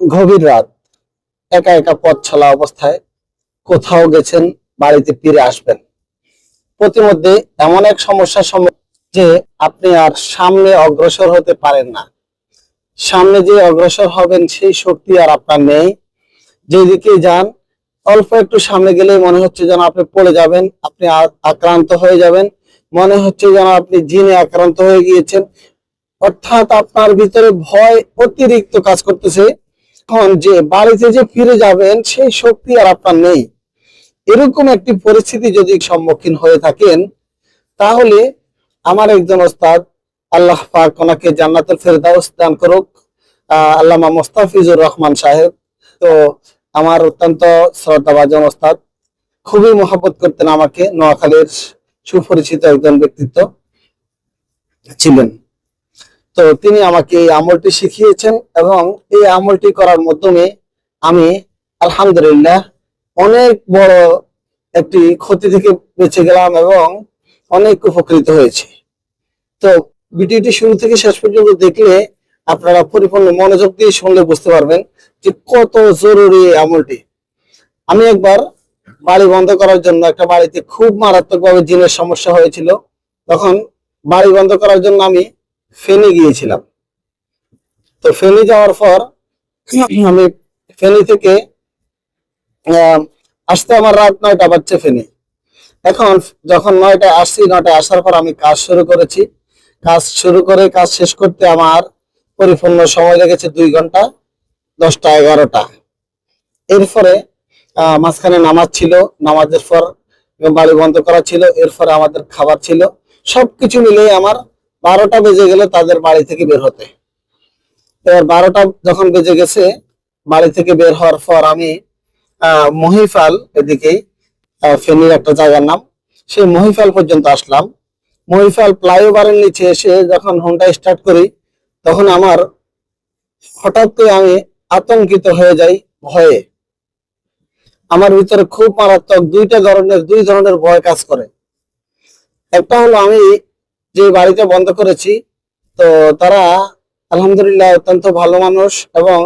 গভীর রাত। একা একা পথ ছলা অবস্থায় কোথাও গেছেন, বাড়িতে ফিরে আসবেন। প্রতিমধ্যে এমন এক সমস্যার যে আপনি আর সামনে অগ্রসর হতে পারেন না। সামনে যে অগ্রসর হবেন সেই শক্তি আর আপনার নেই। যেদিকে যান, অল্প একটু সামনে গেলেই মনে হচ্ছে যেন আপনি পড়ে যাবেন, আপনি আক্রান্ত হয়ে যাবেন। মনে হচ্ছে যেন আপনি জিনে আক্রান্ত হয়ে গিয়েছেন। অর্থাৎ আপনার ভিতরে ভয় অতিরিক্ত কাজ করতেছে। এখন যে বাড়িতে যে ফিরে যাবেন, সেই শক্তি আর আপনার নেই। এরকম একটি পরিস্থিতি যদি সম্মুখীন হয়ে থাকেন, তাহলে আমার একজন ওস্তাদ, আল্লাহ পাক ওনাকে জান্নাতুল ফেরদাউস দান করুক আল্লামা মোস্তাফিজুর রহমান সাহেব। তো আমার অত্যন্ত শ্রদ্ধাভাজন ওস্তাদ, খুবই মহাব্বত করতেন আমাকে, নোয়াখালীর সুপরিচিত একজন ব্যক্তিত্ব ছিলেন। তো তিনি আমাকে এই আমলটি শিখিয়েছেন এবং এই আমলটি করার মাধ্যমে আমি আলহামদুলিল্লাহ অনেক বড় একটি ক্ষতি থেকে বেঁচে গেলাম এবং অনেক উপকৃত হয়েছি। তো ভিডিওটি শুরু থেকে শেষ পর্যন্ত দেখলে আপনারা পরিপূর্ণ মনোযোগ দিয়ে শুনলে বুঝতে পারবেন যে কত জরুরি এই আমলটি। আমি একবার বাড়ি বন্ধ করার জন্য একটা বাড়িতে খুব মারাত্মকভাবে জিনের সমস্যা হয়েছিল। তখন বাড়ি বন্ধ করার জন্য আমি ফেনী গিয়েছিলাম। তো ফেনী যাওয়ার পর আমি ফেনী থেকে আসতে আমার রাত নয়টা বাজছে ফেনী। এখন যখন নয়টায় আসছি নয়টায় আসার পর আমি কাজ শুরু করেছি। কাজ শুরু করে কাজ শেষ করতে আমার পরিপূর্ণ সময় লেগেছে দুই ঘণ্টা দশটা এগারোটা। এরপরে মাঝখানে নামাজ ছিল নামাজের পর বাড়ি বন্ধ করা ছিল এরপরে আমাদের খাবার ছিল। সবকিছু মিলিয়ে আমার বারোটা বেজে গেল তাদের বাড়ি থেকে বের হতে। এবার বারোটা যখন বেজে গেছে, বাড়ি থেকে বের হওয়ার পর আমি মহিফাল এদিকেই ফেনীর একটা জায়গার নাম, সেই মহিফাল পর্যন্ত আসলাম। মহিফাল ফ্লাইওভারের নিচে এসে যখন হোন্ডা স্টার্ট করি, তখন আমার হঠাৎ করে আমি আতঙ্কিত হয়ে যাই ভয়ে। আমার ভিতরে খুব মারাত্মক দুইটা ধরনের, দুই ধরনের ভয় কাজ করে। একটা হলো আমি যে বাড়িটা বন্ধ করেছি, তো তারা আলহামদুলিল্লাহ অত্যন্ত ভালো মানুষ এবং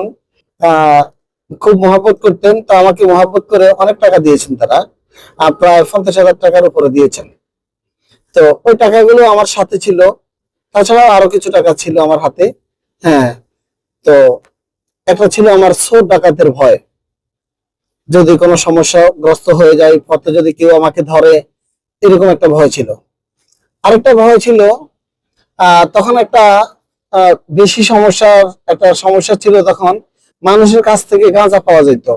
খুব মহাব্বত করতেন। তো আমাকে মহাব্বত করে অনেক টাকা দিয়েছেন তারা প্রায় পঞ্চাশ হাজার টাকার উপরে দিয়েছেন। তো ওই টাকাগুলো আমার সাথে ছিল। তাছাড়াও আরও কিছু টাকা ছিল আমার হাতে। হ্যাঁ তো একটা ছিল আমার চোর ডাকাতের ভয়। যদি কোনো সমস্যা গ্রস্ত হয়ে যায়, পথে যদি কেউ আমাকে ধরে, এরকম একটা ভয় ছিল। আরেকটা ভয় ছিল তখন একটা বেশি সমস্যার একটা সমস্যা ছিল তখন মানুষের কাছ থেকে গাঁজা পাওয়া যেত,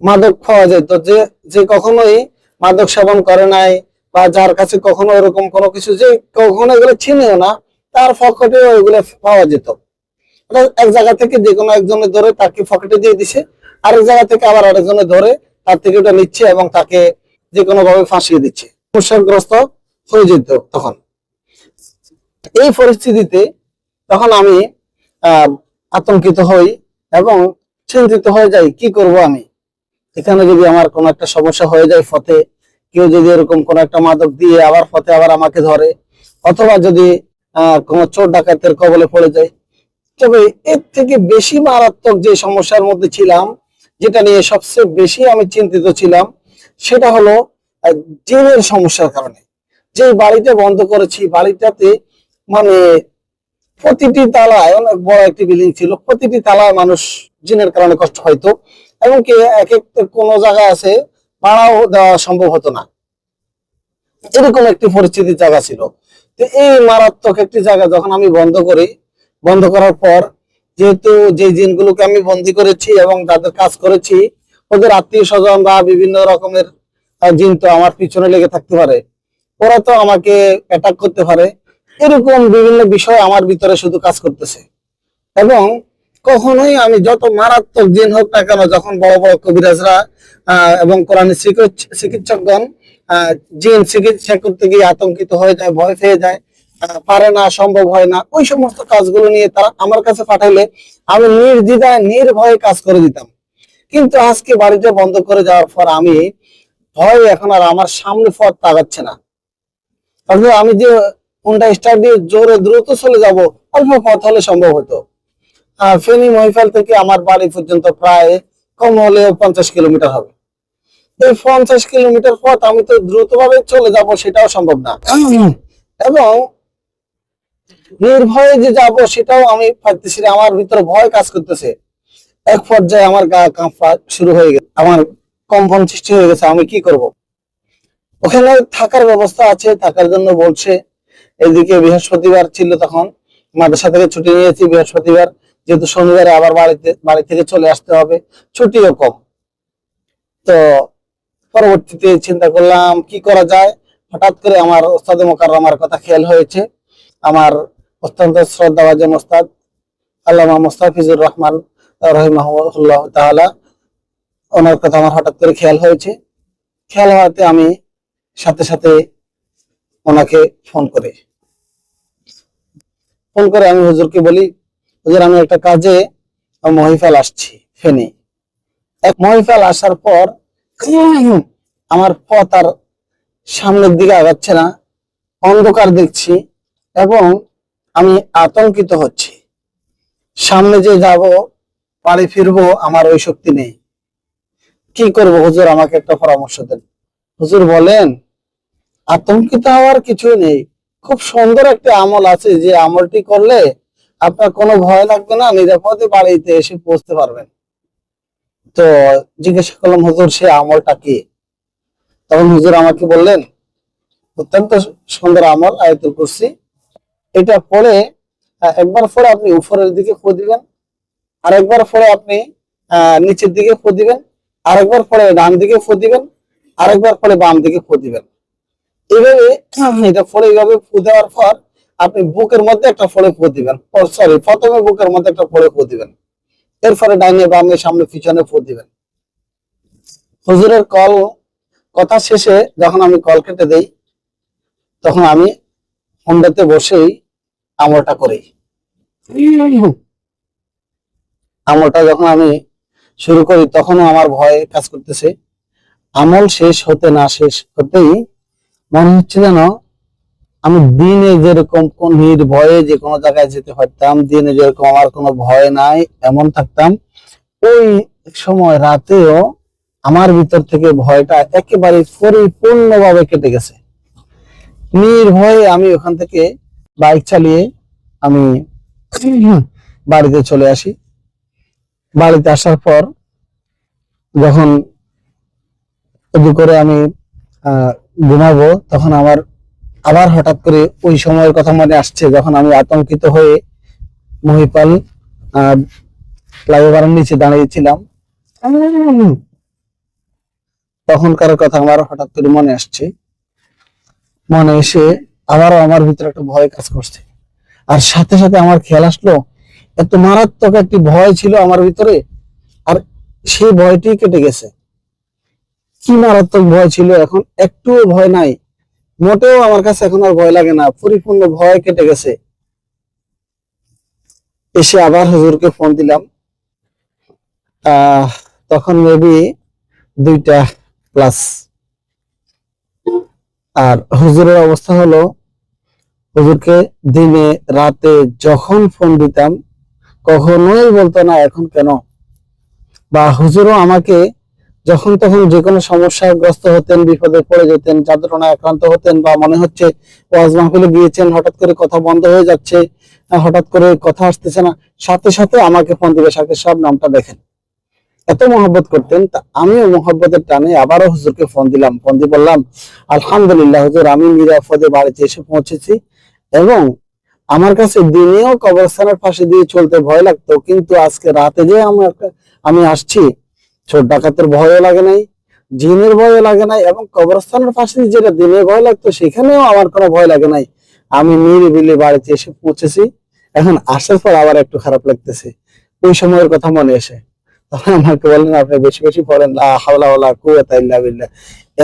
মাদক পাওয়া যেত। যে যে কখনোই মাদক সেবন করে নাই বা যার কাছে কখনো এরকম কোনো কিছু, যে কখনো এগুলো চিনেও না, তার পকেটে ওইগুলো পাওয়া যেত। এক জায়গা থেকে যে কোনো একজনের ধরে তাকে পকেটে দিয়ে দিছে, আরেক জায়গা থেকে আবার আরেকজনের ধরে তার থেকে ওটা নিচ্ছে এবং তাকে যে কোনো ভাবে ফাঁসিয়ে দিচ্ছে। সমস্যাগ্রস্ত হয়ে যেত তখন। এই পরিস্থিতিতে তখন আমি আতঙ্কিত হই এবং চিন্তিত হয়ে যাই, কি করব আমি? এখানে যদি আমার কোনো একটা সমস্যা হয়ে যায় পথে, কেউ যদি এরকম কোনো একটা মাদক দিয়ে আবার ফতে আবার আমাকে ধরে, অথবা যদি কোনো চোর ডাকাতের কবলে পড়ে যায়, তবে এর থেকে বেশি মারাত্মক যে সমস্যার মধ্যে ছিলাম, যেটা নিয়ে সবচেয়ে বেশি আমি চিন্তিত ছিলাম, সেটা হলো জিনের সমস্যার কারণে। যে বাড়িটা বন্ধ করেছি বাড়িটাতে মানে প্রতিটি তালায় অনেক বড় একটি বিল্ডিং ছিল। প্রতিটি তালায় মানুষ জিনের কারণে কষ্ট হয়তো এবং কি এক এক কোন জায়গা আছে, ভাড়াও দেওয়া সম্ভব হতো না। এরকম একটি পরিস্থিতির জায়গা ছিল। তো এই মারাত্মক একটি জায়গা যখন আমি বন্ধ করি, বন্ধ করার পর যেহেতু যে জিনগুলোকে আমি বন্দি করেছি এবং তাদের কাজ করেছি, ওদের আত্মীয় স্বজন বা বিভিন্ন রকমের জিন তো আমার পিছনে লেগে থাকতে পারে। ওরা তো আমাকে অ্যাটাক করতে পারে। এরকম বিভিন্ন বিষয় আমার ভিতরে শুধু কাজ করতেছে। এবং কখনোই আমি যত মারাত্মক জিন হোক না কেন, যখন বড় বড় কবিরাজরা এবং কোরআন চিকিৎসকগণ জিন চিকিৎসা করতে গিয়ে আতঙ্কিত হয়ে যায়, ভয় পেয়ে যায় পারে না, সম্ভব হয় না, ওই সমস্ত কাজগুলো নিয়ে তারা আমার কাছে পাঠাইলে আমি নির্দ্বিধায়, নির্ভয়ে কাজ করে দিতাম। কিন্তু আজকে বাড়িতে বন্ধ করে যাওয়ার পর আমি ভয় এখন আর আমার সামনে পথ তাগাচ্ছে না। অথচ আমি যে কোনটা স্টার্ট দিয়ে জোরে দ্রুত চলে যাব, অল্প পথ হলে সম্ভব হতো। ফেনী মহিফাল থেকে আমার বাড়ি পর্যন্ত প্রায় কম হলেও পঞ্চাশ কিলোমিটার হবে। এই পঞ্চাশ কিলোমিটার পথ আমি তো দ্রুতভাবে চলে যাব সেটাও সম্ভব না। এবং নির্ভয়ে যে যাব সেটাও আমি না, আমার ভিতরে ভয় কাজ করতেছে। এক পর্যায়ে আমার গা কাঁপা শুরু হয়ে গেছে, আমার কম্পন সৃষ্টি হয়ে গেছে, আমি কি করব? ওখানে থাকার ব্যবস্থা আছে, থাকার জন্য বলছে। এদিকে বৃহস্পতিবার ছিল তখন। মাদ্রাসা থেকে ছুটি নিয়েছি বৃহস্পতিবার। যেহেতু শনিবারে আবার বাড়িতে, বাড়ি থেকে চলে আসতে হবে। ছুটিও কম। তো পরবর্তীতে চিন্তা করলাম, কি করা যায়? হঠাৎ করে আমার ওস্তাদে মোকাররমার কথা খেয়াল হয়েছে। আমার অত্যন্ত শ্রদ্ধাভাজন ওস্তাদ, আল্লামা মুস্তাফিজুর রহমান রহিমাহুল্লাহ তাআলা। ওনার কথা আমার হঠাৎ করে খেয়াল হয়েছে। খেয়াল হওয়াতে আমি সাথে সাথে ওনাকে ফোন করে। ফোন করে আমি হুজুরকে বলি, হুজুর, আমি একটা কাজে মহিফাল আসছি, ফেনে। এক মহিফাল আসার পর আমার পথ আর সামনের দিকে আগাচ্ছে না, অন্ধকার দেখছি এবং আমি আতঙ্কিত হচ্ছি। সামনে যে যাব, বাড়ি ফিরবো, আমার ওই শক্তি নেই। কি করব, হুজুর, আমাকে একটা পরামর্শ দেন। হুজুর বলেন আতঙ্কিত হওয়ার কিছুই নেই। খুব সুন্দর একটা আমল আছে যে আমলটি করলে আপনার কোনো ভয় লাগবে না নিরাপদে বাড়িতে এসে পৌঁছতে পারবেন। তো জিজ্ঞাসা করলাম হুজুর সে আমলটা কি? তখন হুজুর আমাকে বললেন অত্যন্ত সুন্দর আমল আয়তুল করছি এটা আহ, একবার পরে আপনি উপরের দিকে ফু দিবেন আরেকবার পরে আপনি আহ, নিচের দিকে ফু দিবেন আরেকবার পরে ডান দিকে ফু দিবেন আরেকবার পরে বাম দিকে ফু দিবেন। এইভাবে এটা ফলে এইভাবে ফু দেওয়ার পর আপনি বুকের মধ্যে একটা ফলে ফু দিবেন। সরি প্রথমে বুকের মধ্যে একটা ফলে ফু দিবেন। এরপরে ডাইনে বামে সামনে পিছনে ফু দিবেন। হুজুরের কল কথা শেষে যখন আমি কল কেটে দেই, তখন আমি হোন্ডাতে বসেই আমলটা করি। আমলটা যখন আমি শুরু করি, তখনও আমার ভয় কাজ করতেছে। আমল শেষ হতে না শেষ হতেই মনে হচ্ছে যেন আমি দিনে যেরকম কোন নির্ভয়ে যে কোনো জায়গায় যেতে পারতাম, দিনে যেরকম আমার কোনো ভয় নাই, এমন থাকতাম, ওই সময় রাতেও আমার ভিতর থেকে ভয়টা একেবারে পরিপূর্ণভাবে কেটে গেছে। নির্ভয়ে আমি ওখান থেকে বাইক চালিয়ে আমি বাড়িতে চলে আসি। বাড়িতে আসার পর যখন এদি করে আমি ঘুমাবো, তখন আমার আবার হঠাৎ করে ওই সময়ের কথা মনে আসছে, যখন আমি আতঙ্কিত হয়ে মহিপাল ফ্লাইওভারের নিচে দাঁড়িয়েছিলাম। তখনকার কথা আমার হঠাৎ করে মনে আসছে। মনে এসে আবারও আমার ভিতরে একটা ভয় কাজ করছে। আর সাথে সাথে আমার খেয়াল আসলো, এত মারাত্মক একটি ভয় ছিল আমার ভিতরে, আর সেই ভয়টি কেটে গেছে। কি মারাত্মক ভয় ছিল এখন? একটুও ভয় নাই। মোটেও আমার কাছে এখন আর ভয় লাগে না। পরিপূর্ণ ভয় কেটে গেছে। এসে আবার হুজুরকে ফোন দিলাম। তখন মেবি দুইটা প্লাস আর হুজুরের অবস্থা হলো, হুজুরকে দিনে, রাতে যখন ফোন দিতাম, কখনোই বলতো না, এখন কেন? বা হুজুরও আমাকে যখন তখন যে কোনো সমস্যাগ্রস্ত হতেন, বিপদে পড়ে যেতেন যান্ত্রণায় আক্রান্ত হতেন বা মনে হচ্ছে ওয়াজ মাহফিলে গিয়েছেন, হঠাৎ করে কথা বন্ধ হয়ে যাচ্ছে হঠাৎ করে কথা আসতেছে না, সাথে সাথে আমাকে ফোন দিবে, সাথে সব নামটা দেখেন। এত মহব্বত করতেন, তা আমিও মহব্বতের টানে আবারও হুজুরকে ফোন দিলাম, ফোন দিয়ে বললাম, আলহামদুলিল্লাহ হুজুর, আমি নিরাপদে বাড়িতে এসে পৌঁছেছি এবং আমার কাছে দিনেও কবরস্থানের পাশে দিয়ে চলতে ভয় লাগতো, কিন্তু আজকে রাতে যে আমার আমি আসছি ছোট ডাকাতের ভয়ও লাগে নাই, জিনের ভয়ও লাগে নাই এবং কবরস্থানের পাশে যেটা দিনে ভয় লাগতো সেখানেও আমার কোনো ভয় লাগে নাই। আমি নিরিবিলি বাড়িতে এসে পৌঁছেছি। এখন আসার পর আবার একটু খারাপ লাগতেছে। ওই সময়ের কথা মনে এসে তখন আমাকে বললেন, আপনি বেশি বেশি পড়েন হাওলা বিল্লাহ।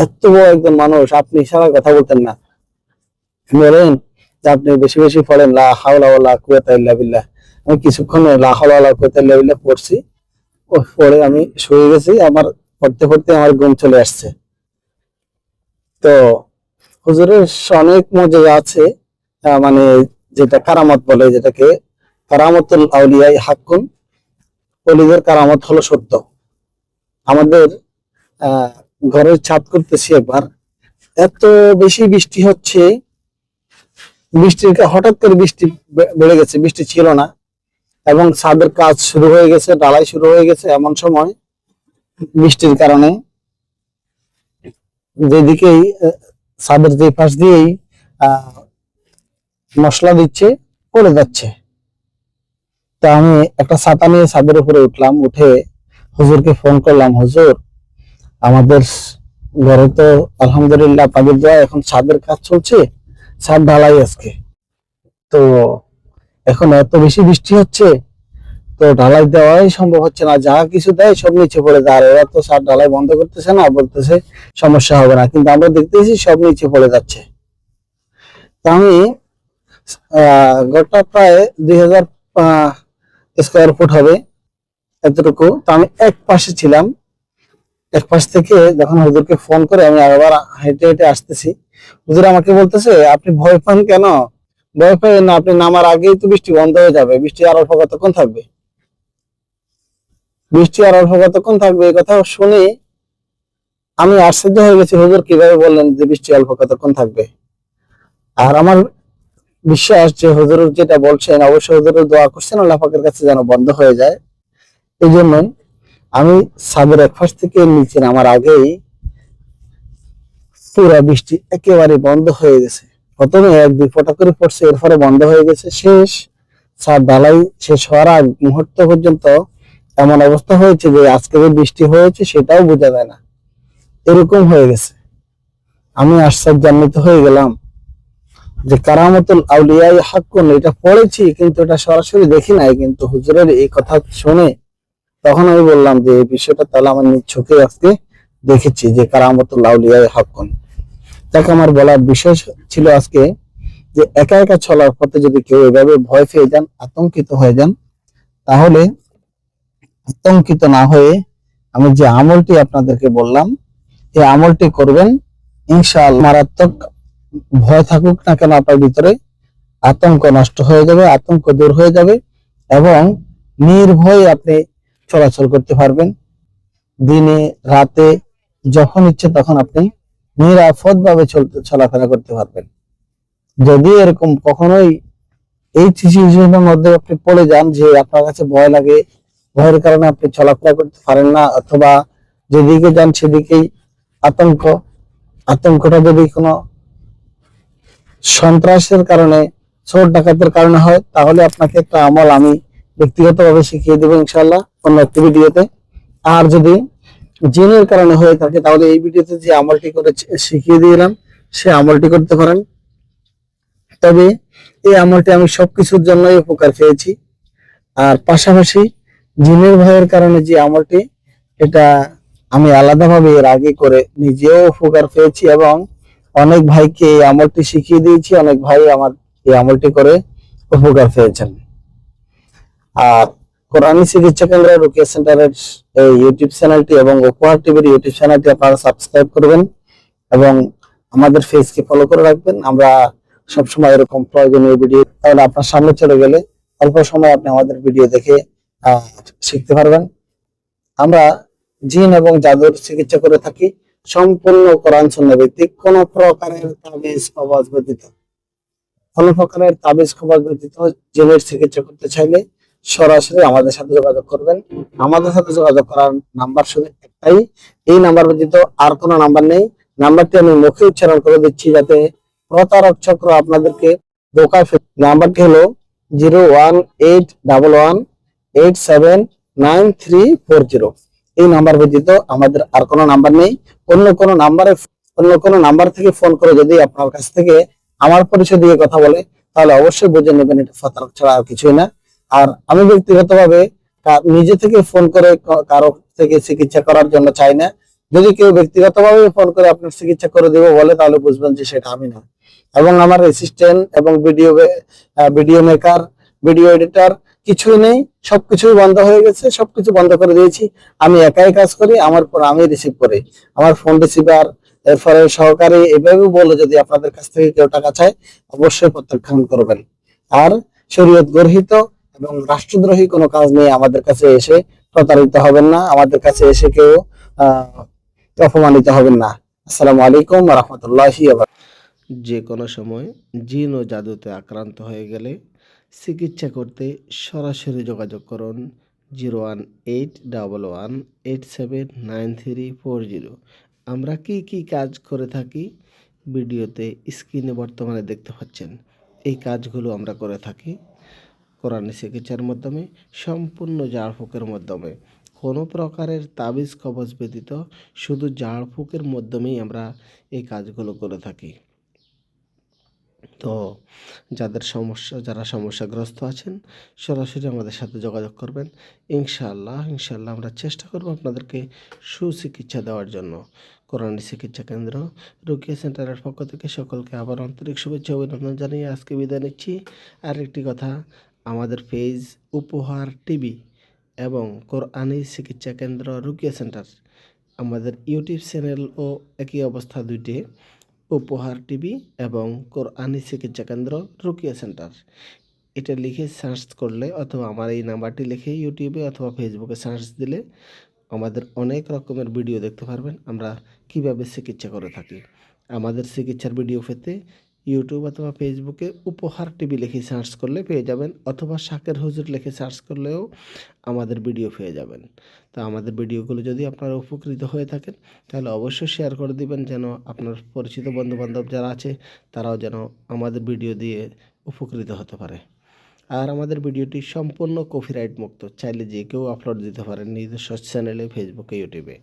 এত বড় একজন মানুষ, আপনি সারা কথা বলতেন না। বলেন যে আপনি বেশি বেশি পড়েন, লা হাওলা বিল্লাহ। আমি কিছুক্ষণ লা হাওলা বিল্লাহ পড়ছি। পরে আমি শুয়ে গেছি, আমার পড়তে পড়তে আমার ঘুম চলে আসছে। তো হুজুরের অনেক মজা আছে মানে যেটা কারামত বলে, যেটাকে কারামতুল আউলিয়াই হাক্কুন। অলিদের কারামত হলো সত্য। আমাদের ঘরের ছাদ করতেছি একবার, এত বেশি বৃষ্টি হচ্ছে, বৃষ্টির হঠাৎ করে বৃষ্টি বেড়ে গেছে, বৃষ্টি ছিল না। এবং ছাদের কাজ শুরু হয়ে গেছে ডালাই শুরু হয়ে গেছে এমন সময় বৃষ্টির কারণে। যেদিকেই ছাদের যে পাশ দিয়েই মশলা দিচ্ছে, পড়ে যাচ্ছে। তা আমি একটা ছাতা নিয়ে ছাদের উপরে উঠলাম, উঠে হুজুরকে ফোন করলাম, হুজুর, আমাদের ঘরে তো আলহামদুলিল্লাহ পাগের দোয়া, এখন ছাদের কাজ চলছে, ছাদ ঢালাই আজকে। তো এখন এত বেশি বৃষ্টি হচ্ছে, তো ঢালাই দেওয়াই সম্ভব হচ্ছে না। যা কিছু দেয় সব নিচে পড়ে যায়। এরা তো ছাদ ঢালাই বন্ধ করতেছে না, বলতেছে সমস্যা হবে না। কিন্তু আমরা দেখতেছি সব নিচে পড়ে যাচ্ছে। আমি ঘরটা প্রায় দুই হাজার স্কোয়ার ফুট হবে এতটুকু। তো আমি এক পাশে ছিলাম। এক পাশ থেকে যখন হুজুরকে ফোন করে আমি আবার হেঁটে হেঁটে আসতেছি। হুজুর আমাকে বলতেছে, আপনি ভয় পান কেন? পাই না, আপনি নামার আগেই তো বৃষ্টি বন্ধ হয়ে যাবে। বৃষ্টি আর অল্প কতক্ষণ থাকবে? বৃষ্টি আর অল্প কতক্ষণ থাকবে এই কথা শুনে আমি আশ্চর্য হয়ে গেছি। হুজুর কীভাবে বললেন যে বৃষ্টি অল্প কতক্ষণ থাকবে? আর আমার বিশ্বাস যে হুজুর যেটা বলছেন, অবশ্যই হুজুরের দোয়া করছেন, আল্লাহ পাকের কাছে যেন বন্ধ হয়ে যায়। এই জন্যই আমি সাদের এক পাশ থেকে নিচে নামার আগেই পুরা বৃষ্টি একেবারে বন্ধ হয়ে গেছে। প্রথমে এক, দুই ফোঁটা করে পড়ছে, এরপরে বন্ধ হয়ে গেছে, শেষ। সার ঢালাই শেষ হওয়ার আগ মুহূর্ত পর্যন্ত এমন অবস্থা হয়েছে যে আজকে যে বৃষ্টি হয়েছে সেটাও বোঝা যায় না। এরকম হয়ে গেছে। আমি আশ্চর্যান্বিত হয়ে গেলাম যে কারামতুল আউলিয়াই হাক্কুন, এটা পড়েছি কিন্তু এটা সরাসরি দেখি নাই, কিন্তু হুজুরের এই কথা শুনে তখন আমি বললাম যে এই বিষয়টা তাহলে আমার নিজ চোখে আজকে দেখেছি যে কারামতুল আউলিয়াই হাক্কুন। তাকে আমার বলার বিষয় ছিল আজকে যে একা একা চলার পথে যদি কেউ এভাবে ভয় পেয়ে যান, আতঙ্কিত হয়ে যান, তাহলে আতঙ্কিত না হয়ে আমি যে আমলটি আপনাদেরকে বললাম, এই আমলটি করবেন ইনশাল মারাত্মক ভয় থাকুক না কেন আপনার ভিতরে, আতঙ্ক নষ্ট হয়ে যাবে, আতঙ্ক দূর হয়ে যাবে এবং নির্ভয়ে আপনি চলাচল করতে পারবেন। দিনে, রাতে যখন ইচ্ছে তখন আপনি নিরাপদ ভাবে চলাফেরা করতে পারবেন। যদি এরকম কখনোই এই সিচুয়েশনের মধ্যে আপনি পড়ে যান যে আপনার কাছে ভয় লাগে, ভয়ের কারণে আপনি চলাফেরা করতে পারেন না, অথবা যেদিকে যান সেদিকেই আতঙ্ক, আতঙ্কটা যদি কোনো সন্ত্রাসের কারণে, চোর ডাকাতের কারণে হয়, তাহলে আপনাকে একটা আমল আমি ব্যক্তিগতভাবে শিখিয়ে দেবো ইনশাল্লাহ অন্য একটি ভিডিওতে। আর যদি জিনের কারণে হয়ে থাকে, তাহলে এই ভিডিওতে যে আমলটি করে শিখিয়ে দিলাম, সে আমলটি করতে পারেন। তবে এই আমলটি আমি সবকিছুর জন্যই উপকার পেয়েছি। আর পাশাপাশি জিনের ভয়ের কারণে যে আমলটি, এটা আমি আলাদাভাবে এর আগে করে নিজেও উপকার পেয়েছি এবং অনেক ভাইকে এই আমলটি শিখিয়ে দিয়েছি, অনেক ভাই আমার এই আমলটি করে উপকার পেয়েছেন। আর কোরআনী চিকিৎসা কেন্দ্র রুকিয়া সেন্টারের এই ইউটিউব চ্যানেলটি এবং উপহার টিভির ইউটিউব চ্যানেলটি আপনারা সাবস্ক্রাইব করবেন এবং আমাদের ফেসকে ফলো করে রাখবেন। আমরা সবসময় এরকম প্রয়োজনীয় ভিডিও, তাহলে আপনার সামনে চলে গেলে অল্প সময় আপনি আমাদের ভিডিও দেখে শিখতে পারবেন। আমরা জিন এবং জাদুর চিকিৎসা করে থাকি। সম্পূর্ণ কোরআন শূন্য ভিত্তিক, কোন প্রকারের তাবিজ কবাজ ব্যতীত। কোন প্রকারের তাবিজ কবাজ ব্যতীত জিনের চিকিৎসা করতে চাইলে সরাসরি আমাদের সাথে যোগাযোগ করবেন। আমাদের সাথে যোগাযোগ করার নাম্বার শুধু একটাই। এই নাম্বার ব্যতীত আর কোনো নাম্বার নেই। নাম্বারটি আমি মুখে উচ্চারণ করে দিচ্ছি যাতে প্রতারক চক্র আপনাদেরকে ফেলে। নাম্বারটি হলো zero one eight double one eight seven nine three four zero. এই নাম্বার ব্যতীত আমাদের আর কোনো নাম্বার নেই। অন্য কোনো নাম্বারে অন্য কোনো নাম্বার থেকে ফোন করে যদি আপনার কাছ থেকে আমার পরিচয় দিয়ে কথা বলে, তাহলে অবশ্যই বুঝে নেবেন এটা প্রতারক ছাড়া আর কিছুই না। আর আমি ব্যক্তিগতভাবে নিজে থেকে ফোন করে কারও থেকে চিকিৎসা করার জন্য চাই না। যদি কেউ ব্যক্তিগতভাবে ফোন করে আপনার চিকিৎসা করে দেবো বলে, তাহলে বুঝবেন যে সেটা আমি না। এবং আমার অ্যাসিস্ট্যান্ট এবং video video maker video editor কিছুই নেই। সবকিছুই বন্ধ হয়ে গেছে, সবকিছু বন্ধ করে দিয়েছি। আমি একাই কাজ করি, আমার পর আমি রিসিভ করি। আমার ফোন রিসিভার এরপরে সহকারী এভাবে বলে যদি আপনাদের কাছ থেকে কেউ টাকা চায়, অবশ্যই প্রত্যাখ্যান করবেন। আর শরীয়ত গর্হিত এবং রাষ্ট্রদ্রোহী কোনো কাজ নিয়ে আমাদের কাছে এসে প্রতারিত হবেন না, আমাদের কাছে এসে কেউ অপমানিত হবেন না। আসসালামু আলাইকুম রহমতুল্লাহি যে কোনো সময় জিন ও জাদুতে আক্রান্ত হয়ে গেলে চিকিৎসা করতে সরাসরি যোগাযোগ করুন zero one eight double one eight seven nine three four zero. আমরা কি কি কাজ করে থাকি ভিডিওতে স্ক্রিনে বর্তমানে দেখতে পাচ্ছেন। এই কাজগুলো আমরা করে থাকি। কোরআনী চিকিৎসার মাধ্যমে, সম্পূর্ণ ঝাড়ফুঁকের মাধ্যমে। কোনো প্রকারের তাবিজ কবজ ব্যতীত শুধু ঝাড়ফুঁকের মাধ্যমেই আমরা এই কাজগুলো করে থাকি। তো যাদের সমস্যা, যারা সমস্যাগ্রস্ত আছেন, সরাসরি আমাদের সাথে যোগাযোগ করবেন। ইনশাআল্লাহ ইনশাআল্লাহ আমরা চেষ্টা করব আপনাদেরকে সুচিকিৎসা দেওয়ার জন্য। কোরআনী চিকিৎসা কেন্দ্র রুকিয়া সেন্টারের পক্ষ থেকে সকলকে আবার আন্তরিক শুভেচ্ছা অভিনন্দন জানিয়ে আজকে বিদায় নিচ্ছি। আর একটি কথা আমাদের পেজ উপহার টিভি এবং কোরআনী চিকিৎসা কেন্দ্র রুকিয়া সেন্টার। আমাদের ইউটিউব চ্যানেল ও একই অবস্থা দুইটি, উপহার টিভি এবং কোরআনী চিকিৎসা কেন্দ্র রুকিয়া সেন্টার। এটা লিখে সার্চ করলে অথবা আমার এই নাম্বারটি লিখে ইউটিউবে অথবা ফেসবুকে সার্চ দিলে আমাদের অনেক রকমের ভিডিও দেখতে পারবেন আমরা কীভাবে চিকিৎসা করে থাকি। আমাদের চিকিৎসার ভিডিও পেতে ইউটিউব অথবা ফেসবুকে উপহার টিভি লিখে সার্চ করলে পেয়ে যাবেন অথবা শাকের হুজুর লিখে সার্চ করলেও আমাদের ভিডিও পেয়ে যাবেন। তো আমাদের ভিডিওগুলো যদি আপনারা উপকৃত হয়ে থাকেন, তাহলে অবশ্যই শেয়ার করে দিবেন যেন আপনার পরিচিত বন্ধুবান্ধব যারা আছে, তারাও যেন আমাদের ভিডিও দিয়ে উপকৃত হতে পারে। আর আমাদের ভিডিওটি সম্পূর্ণ কপিরাইট মুক্ত, চাইলে যে কেউ আপলোড দিতে পারেন নিজস্ব চ্যানেলে ফেসবুকে ইউটিউবে